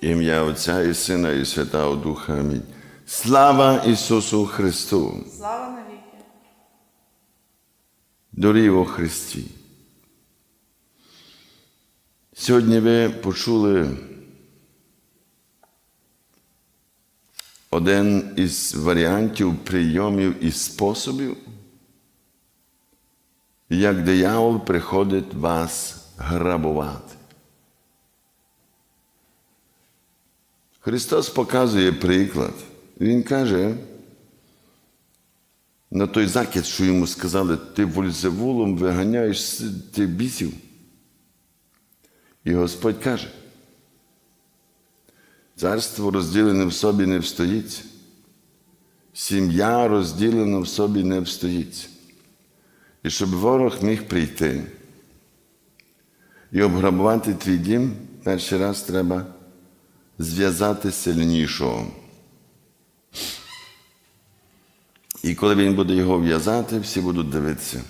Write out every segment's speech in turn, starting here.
Ім'я Отця і Сина, і Святого Духа. Амінь. Слава Ісусу Христу! Слава навіки! Дорі у Христі. Сьогодні ви почули один із варіантів прийомів і способів, як диявол приходить вас грабувати. Христос показує приклад. Він каже, на той закид, що йому сказали, ти вользевулом виганяєш тих бісів. І Господь каже, царство розділене в собі не встоїться, сім'я розділена в собі не встоїться. І щоб ворог міг прийти і обграбувати твій дім, перший раз треба зв'язати сильнішого. І коли він буде його в'язати, всі будуть дивитися.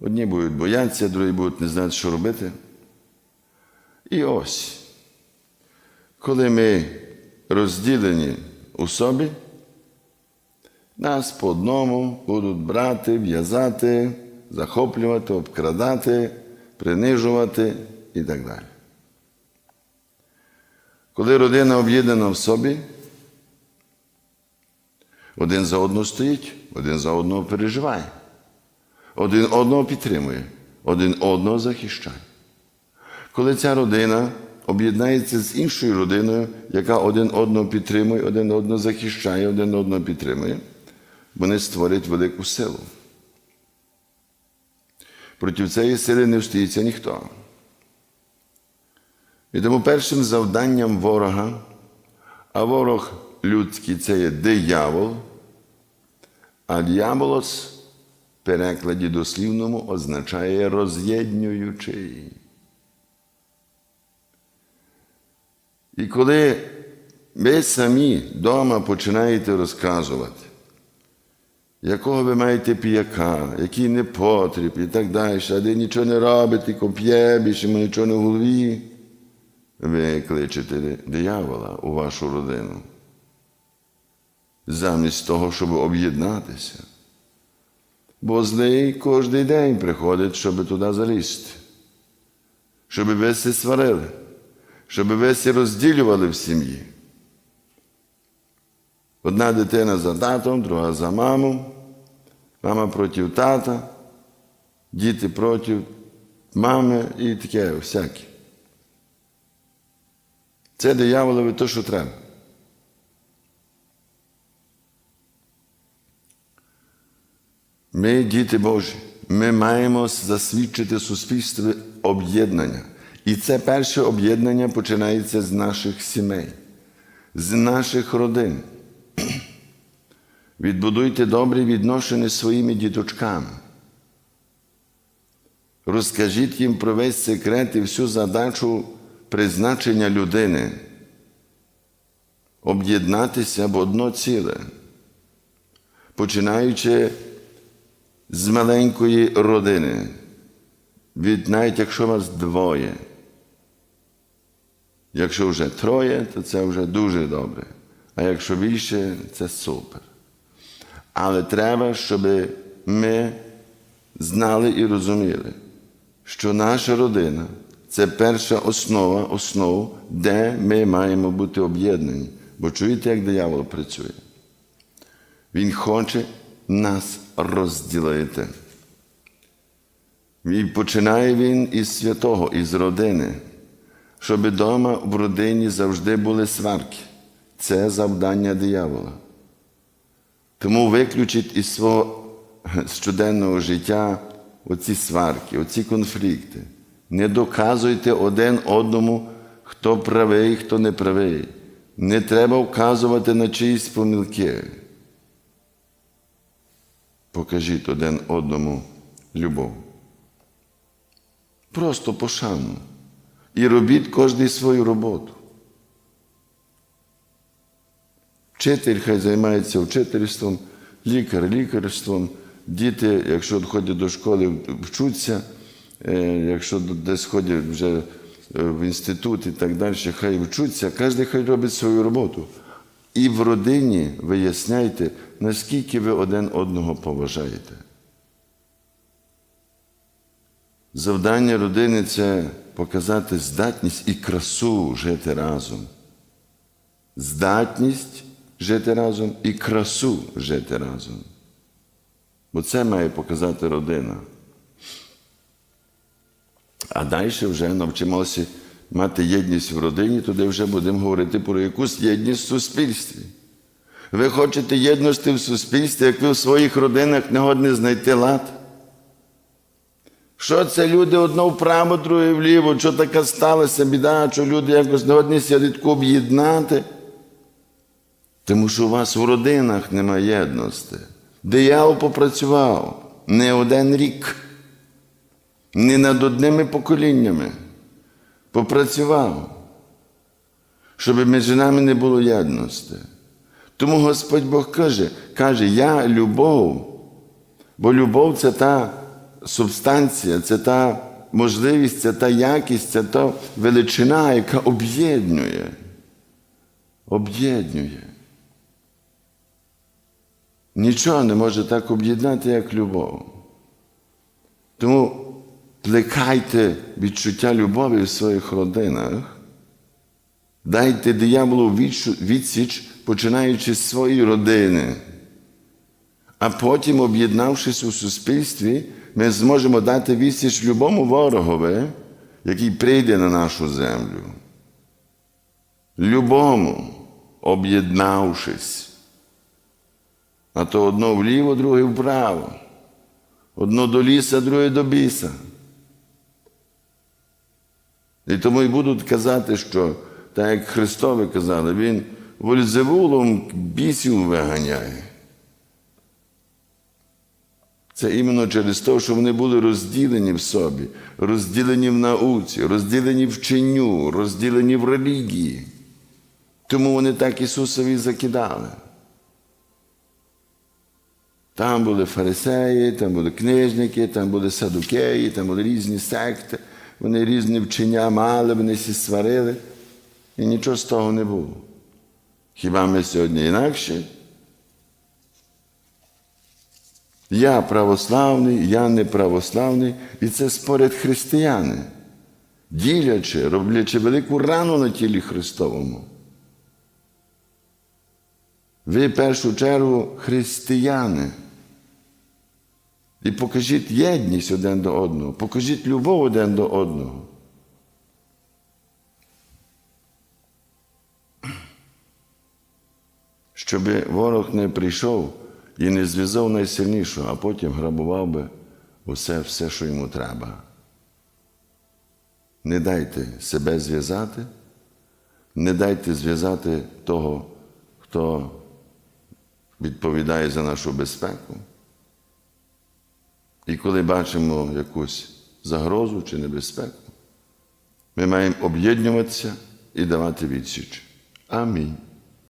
Одні будуть боятися, другі будуть не знати, що робити. І ось, коли ми розділені у собі, нас по одному будуть брати, в'язати, захоплювати, обкрадати, принижувати і так далі. Коли родина об'єднана в собі, один за одного стоїть, один за одного переживає, один одного підтримує, один одного захищає. Коли ця родина об'єднається з іншою родиною, яка один одного підтримує, один одного захищає, один одного підтримує, вони створять велику силу. Проти цієї сили не встоїться ніхто. І тому першим завданням ворога, а ворог людський це є диявол, а діаболос в перекладі дослівному означає роз'єднюючий. І коли ви самі вдома починаєте розказувати, якого ви маєте піяка, який не потріб і так далі, а ви нічого не робите, коп'є, більше нічого не в голові, ви кличете диявола у вашу родину. Замість того, щоб об'єднатися. Бо злий кожен день приходить, щоб туди залізти, щоб ви всі сварили, щоб ви всі розділювали в сім'ї. Одна дитина за татом, друга за маму, мама проти тата, діти проти мами і таке всяке. Це дияволові то, що треба. Ми, діти Божі, ми маємо засвідчити суспільстві об'єднання. І це перше об'єднання починається з наших сімей, з наших родин. Відбудуйте добрі відношення з своїми діточками. Розкажіть їм про весь секрет і всю задачу призначення людини. Об'єднатися в одно ціле, починаючи з маленької родини, від навіть якщо вас двоє. Якщо вже троє, то це вже дуже добре. А якщо більше, це супер. Але треба, щоб ми знали і розуміли, що наша родина це перша основа, основ, де ми маємо бути об'єднані. Бо чуєте, як диявол працює? Він хоче нас розділити. І починає він із святого, із родини, щоб вдома в родині завжди були сварки. Це завдання диявола. Тому виключить із свого щоденного життя оці сварки, оці конфлікти. Не доказуйте один одному, хто правий, хто не правий. Не треба вказувати на чиїсь помилки. Покажіть один одному любов. Просто пошану. І робіть кожний свою роботу. Вчитель хай займається вчительством, лікар лікарством, діти, якщо ходять до школи, вчуться, якщо десь ходять вже е, в інститут і так далі, хай вчуться, кожен хай робить свою роботу. І в родині виясняйте, наскільки ви один одного поважаєте. Завдання родини це показати здатність і красу жити разом. Здатність жити разом і красу жити разом. Бо це має показати родина. А далі вже навчимося мати єдність в родині, туди вже будемо говорити про якусь єдність в суспільстві. Ви хочете єдності в суспільстві, як ви в своїх родинах не годні знайти лад? Що це люди одно вправо, друге вліво? Що таке сталося, біда, що люди якось не годні сядетку об'єднати? Тому що у вас в родинах немає єдності. Диявол попрацював не один рік, не над одними поколіннями. Попрацював, щоб між нами не було єдності. Тому Господь Бог каже, каже, я любов, бо любов це та субстанція, це та можливість, це та якість, це та величина, яка об'єднує. Об'єднує. Нічого не може так об'єднати, як любов. Тому плекайте відчуття любові в своїх родинах, дайте дияволу відсіч, починаючи з своєї родини. А потім, об'єднавшись у суспільстві, ми зможемо дати відсіч любому ворогові, який прийде на нашу землю. Любому, об'єднавшись. А то одно вліво, друге вправо. Одно до ліса, друге до біса. І тому і будуть казати, що, так як Христові казали, Він вользевулом бісів виганяє. Це іменно через те, що вони були розділені в собі, розділені в науці, розділені в чиню, розділені в релігії. Тому вони так Ісусові закидали. Там були фарисеї, там були книжники, там були садукеї, там були різні секти, вони різні вчення мали, вони всі сварили. І нічого з того не було. Хіба ми сьогодні інакше? Я православний, я не православний, і це спорять християни, ділячи, роблячи велику рану на тілі Христовому. Ви в першу чергу християни. І покажіть єдність один до одного, покажіть любов один до одного. Щоб ворог не прийшов і не зв'язав найсильнішого, а потім грабував би усе, все, що йому треба. Не дайте себе зв'язати, не дайте зв'язати того, хто відповідає за нашу безпеку. І коли бачимо якусь загрозу чи небезпеку, ми маємо об'єднуватися і давати відсіч. Амінь.